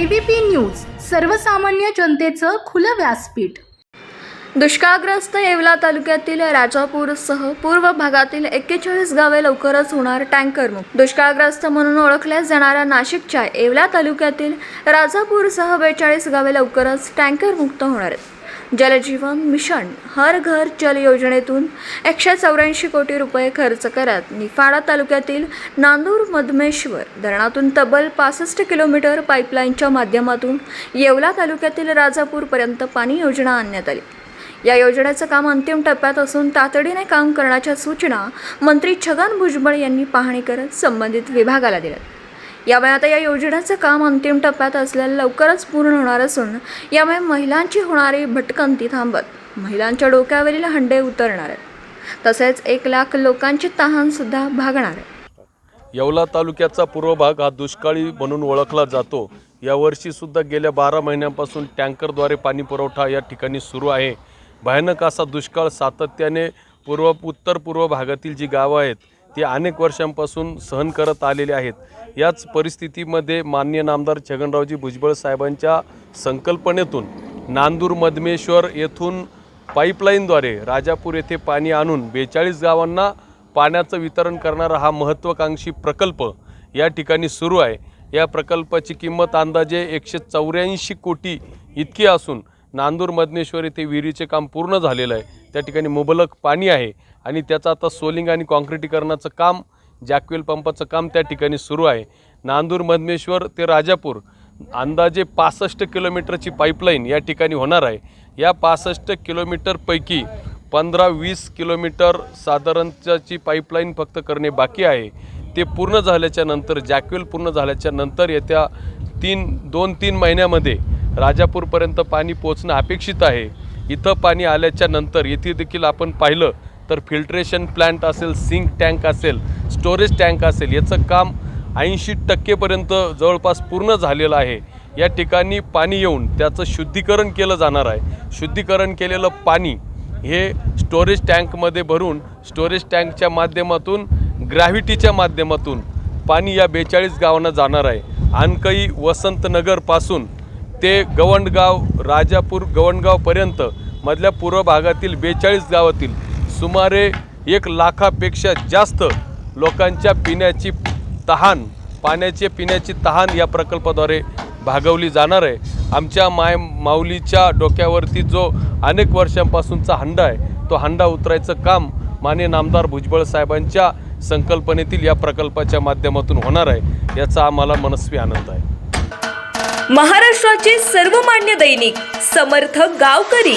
ABP news सर्वसामान्य जनतेचं खुलं व्यासपीठ. दुष्काळग्रस्त येवला तालुक्यातील राजापूरसह पूर्व भागातील एक्केचाळीस गावे लवकरच होणार टँकरमुक्त दुष्काळग्रस्त म्हणून ओळखल्या जाणाऱ्या नाशिकच्या येवला तालुक्यातील राजापूरसह बेचाळीस गावे लवकरच टँकरमुक्त होणार आहेत. जलजीवन मिशन. हर घर जल योजनेतून एकशे चौऱ्याऐंशी कोटी रुपये खर्च करत निफाडा तालुक्यातील नांदूर मधमेश्वर धरणातून तब्बल पासष्ट किलोमीटर पाईपलाईनच्या माध्यमातून येवला तालुक्यातील राजापूरपर्यंत पाणी योजना आणण्यात आली. या योजनेचं काम अंतिम टप्प्यात असून तातडीने काम करण्याच्या सूचना मंत्री छगन भुजबळ यांनी पाहणी करत संबंधित विभागाला दिल्यात. यामुळे आता या योजनेचं काम अंतिम टप्प्यात असल्यानं लवकरच पूर्ण होणार असून यामुळे महिलांची होणारी भटकंती थांबत. महिलांच्या डोक्यावरील हंडे उतरणार आहेत. तसेच एक लाख लोकांची तहानसुद्धा भागणार आहे. येवला तालुक्याचा पूर्व भाग हा दुष्काळी म्हणून ओळखला जातो. यावर्षी सुद्धा गेल्या बारा महिन्यांपासून टँकरद्वारे पाणी पुरवठा या ठिकाणी सुरू आहे. भयानक असा दुष्काळ सातत्याने पूर्व उत्तर पूर्व भागातील जी गावं आहेत ते अनेक वर्षांपासून सहन करत आलेले आहेत. याच परिस्थितीमध्ये मान्य नामदार छगनरावजी भुजबळ साहेबांच्या संकल्पनेतून नांदूर मधमेश्वर येथून पाईपलाईनद्वारे राजापूर येथे पाणी आणून बेचाळीस गावांना पाण्याचं वितरण करणारा हा महत्त्वाकांक्षी प्रकल्प या ठिकाणी सुरू आहे. या प्रकल्पाची किंमत अंदाजे एकशे चौऱ्याऐंशी कोटी इतकी असून नांदूर मधनेश्वर येथे विहिरीचे काम पूर्ण झालेलं आहे. त्या ठिकाणी मुबलक पाणी आहे आणि त्याचं आता सोलिंग आणि कॉन्क्रिटीकरणाचं काम जॅक्वेल पंपाचं काम त्या ठिकाणी सुरू आहे. नांदूर मधमेश्वर ते राजापूर अंदाजे पासष्ट किलोमीटरची पाईपलाईन या ठिकाणी होणार आहे. या पासष्ट किलोमीटरपैकी पंधरा वीस किलोमीटर साधारणची पाईपलाईन फक्त करणे बाकी आहे. ते पूर्ण झाल्याच्यानंतर जॅक्वेल पूर्ण झाल्याच्यानंतर येत्या तीन दोन तीन महिन्यामध्ये राजापूरपर्यंत पाणी पोचणं अपेक्षित आहे. इथं पाणी आल्याच्यानंतर येथे देखील आपण पाहिलं तर फिल्ट्रेशन प्लॅन्ट असेल सिंक टँक असेल स्टोरेज टँक असेल याचं काम ऐंशी टक्केपर्यंत जवळपास पूर्ण झालेलं आहे. या ठिकाणी पाणी येऊन त्याचं शुद्धीकरण केलं जाणार आहे. शुद्धीकरण केलेलं पाणी हे स्टोरेज टँकमध्ये भरून स्टोरेज टँकच्या माध्यमातून ग्रॅव्हिटीच्या माध्यमातून पाणी या बेचाळीस गावांना जाणार आहे. आणकई वसंतनगरपासून ते गवंडगाव राजापूर गवंडगावपर्यंत मधल्या पूर्व भागातील बेचाळीस गावातील सुमारे एक लाखापेक्षा जास्त लोकांच्या पिण्याची तहान पाण्याचे पिण्याची तहान या प्रकल्पाद्वारे भागवली जाणार आहे. आमच्या माय माऊलीच्या डोक्यावरती जो अनेक वर्षांपासूनचा हंडा आहे तो हंडा उतरायचं काम माने नामदार भुजबळ साहेबांच्या संकल्पनेतील या प्रकल्पाच्या माध्यमातून होणार आहे याचा आम्हाला मनस्वी आनंद आहे. महाराष्ट्राचे सर्वमान्य दैनिक समर्थ गावकरी.